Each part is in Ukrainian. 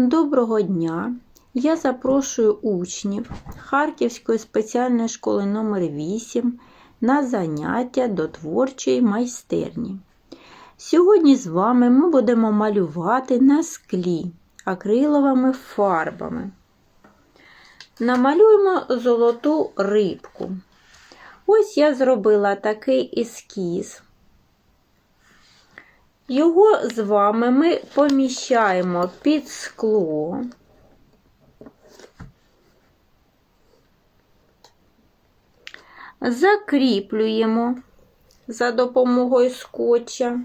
Доброго дня! Я запрошую учнів Харківської спеціальної школи номер 8 на заняття до творчої майстерні. Сьогодні з вами ми будемо малювати на склі акриловими фарбами. Намалюємо золоту рибку. Ось я зробила такий ескіз. Його з вами ми поміщаємо під скло. Закріплюємо за допомогою скотча,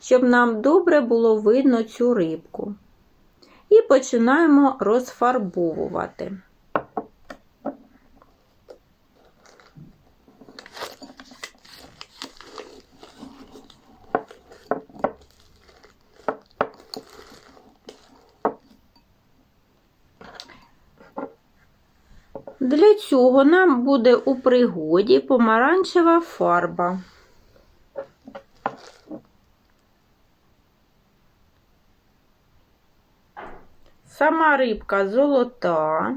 щоб нам добре було видно цю рибку. І починаємо розфарбовувати. Для цього нам буде у пригоді помаранчева фарба. Сама рибка золота.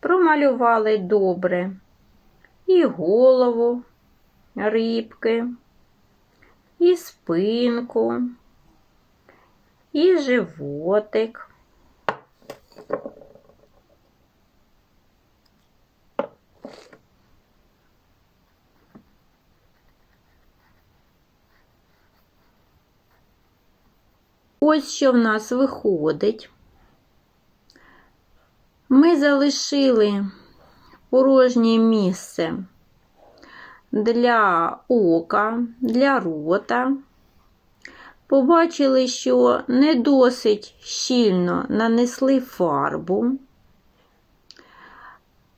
Промалювали добре і голову рибки, і спинку, і животик. Ось що в нас виходить. Ми залишили порожнє місце для ока, для рота. Побачили, що не досить щільно нанесли фарбу,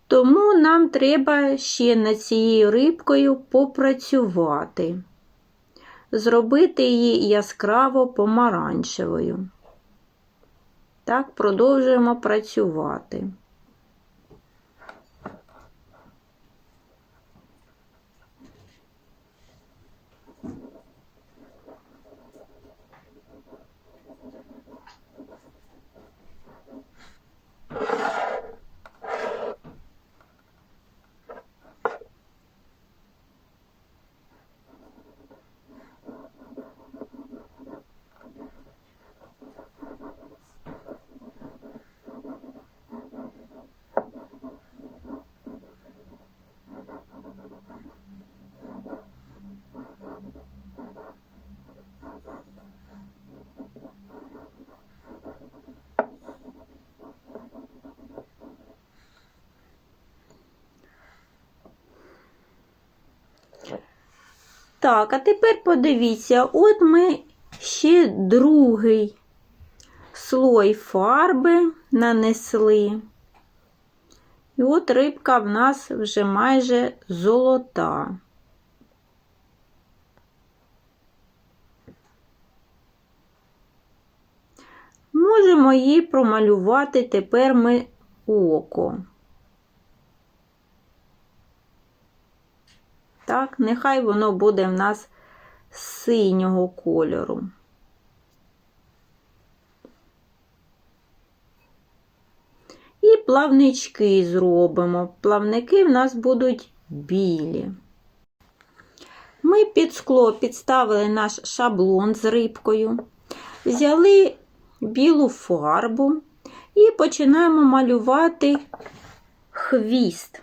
тому нам треба ще над цією рибкою попрацювати, зробити її яскраво помаранчевою. Так, продовжуємо працювати. Так, а тепер подивіться, от ми ще другий слой фарби нанесли. І от рибка в нас вже майже золота. Можемо її промалювати тепер ми око. Так, нехай воно буде в нас синього кольору. І плавнички зробимо. Плавники в нас будуть білі. Ми під скло підставили наш шаблон з рибкою, взяли білу фарбу і починаємо малювати хвіст.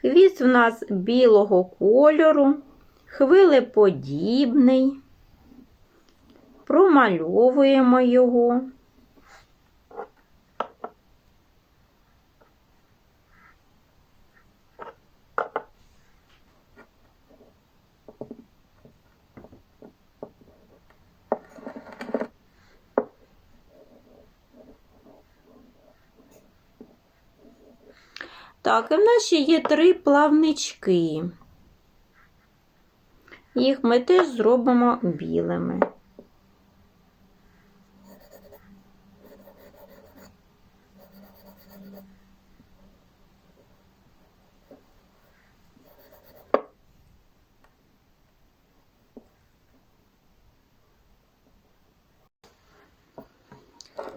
Хвіст в нас білого кольору, хвилеподібний. Промальовуємо його. Так, і в нас ще є три плавнички. Їх ми теж зробимо білими.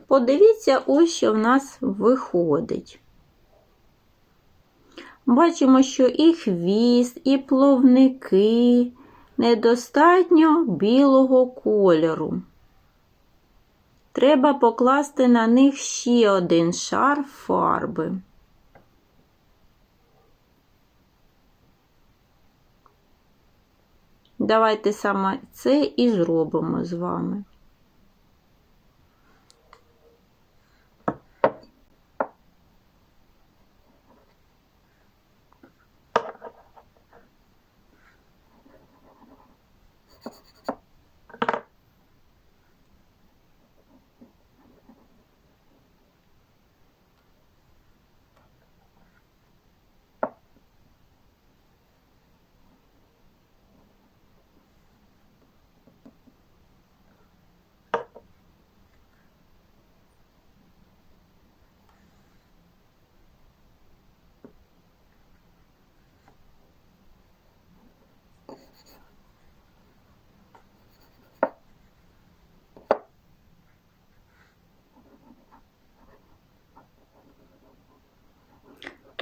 Подивіться, ось що в нас виходить. Бачимо, що і хвіст, і плавники недостатньо білого кольору. Треба покласти на них ще один шар фарби. Давайте саме це і зробимо з вами.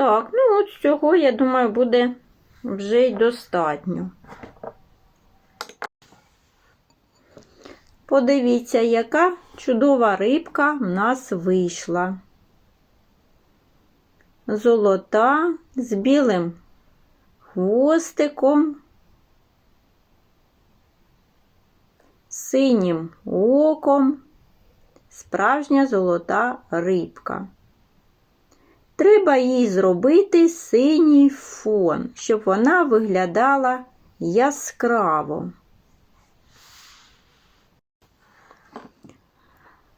Так, ну от цього, я думаю, буде вже й достатньо. Подивіться, яка чудова рибка в нас вийшла. Золота з білим хвостиком, синім оком, справжня золота рибка. Треба їй зробити синій фон, щоб вона виглядала яскраво.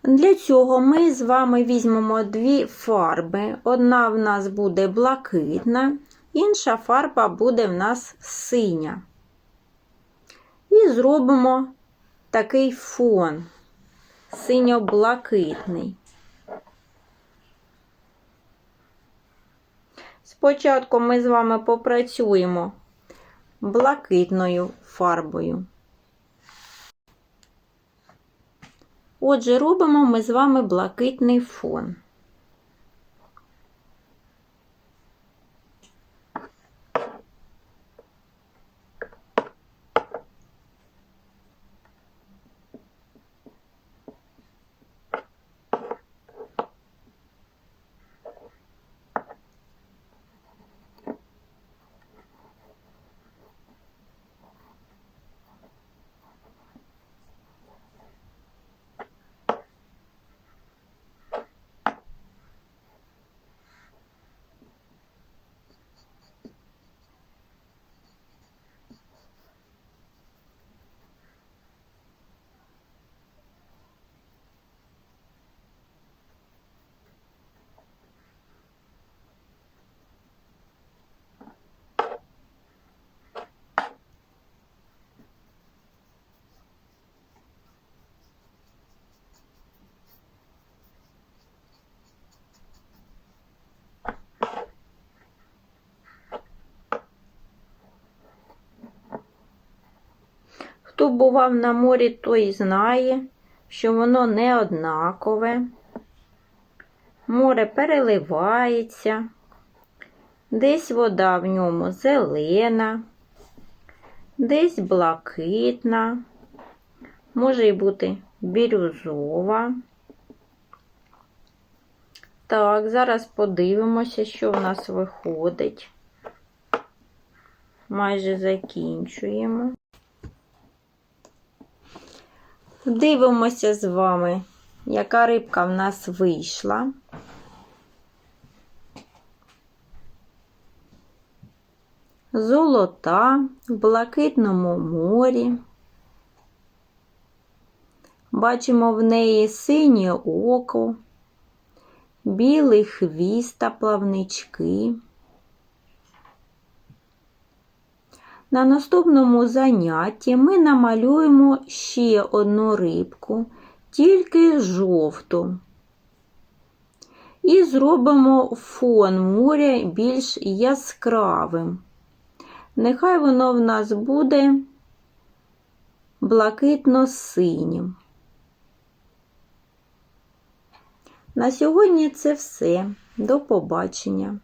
Для цього ми з вами візьмемо дві фарби. Одна в нас буде блакитна, інша фарба буде в нас синя. І зробимо такий фон синьо-блакитний. Спочатку ми з вами попрацюємо блакитною фарбою. Отже, робимо ми з вами блакитний фон. Хто бував на морі, той знає, що воно не однакове. Море переливається, десь вода в ньому зелена, десь блакитна, може й бути бірюзова. Так, зараз подивимося, що в нас виходить. Майже закінчуємо. Дивимося з вами, яка рибка в нас вийшла. Золота в блакитному морі. Бачимо в неї синє око, білий хвіст та плавнички. На наступному занятті ми намалюємо ще одну рибку, тільки жовту. І зробимо фон моря більш яскравим. Нехай воно в нас буде блакитно-синім. На сьогодні це все. До побачення.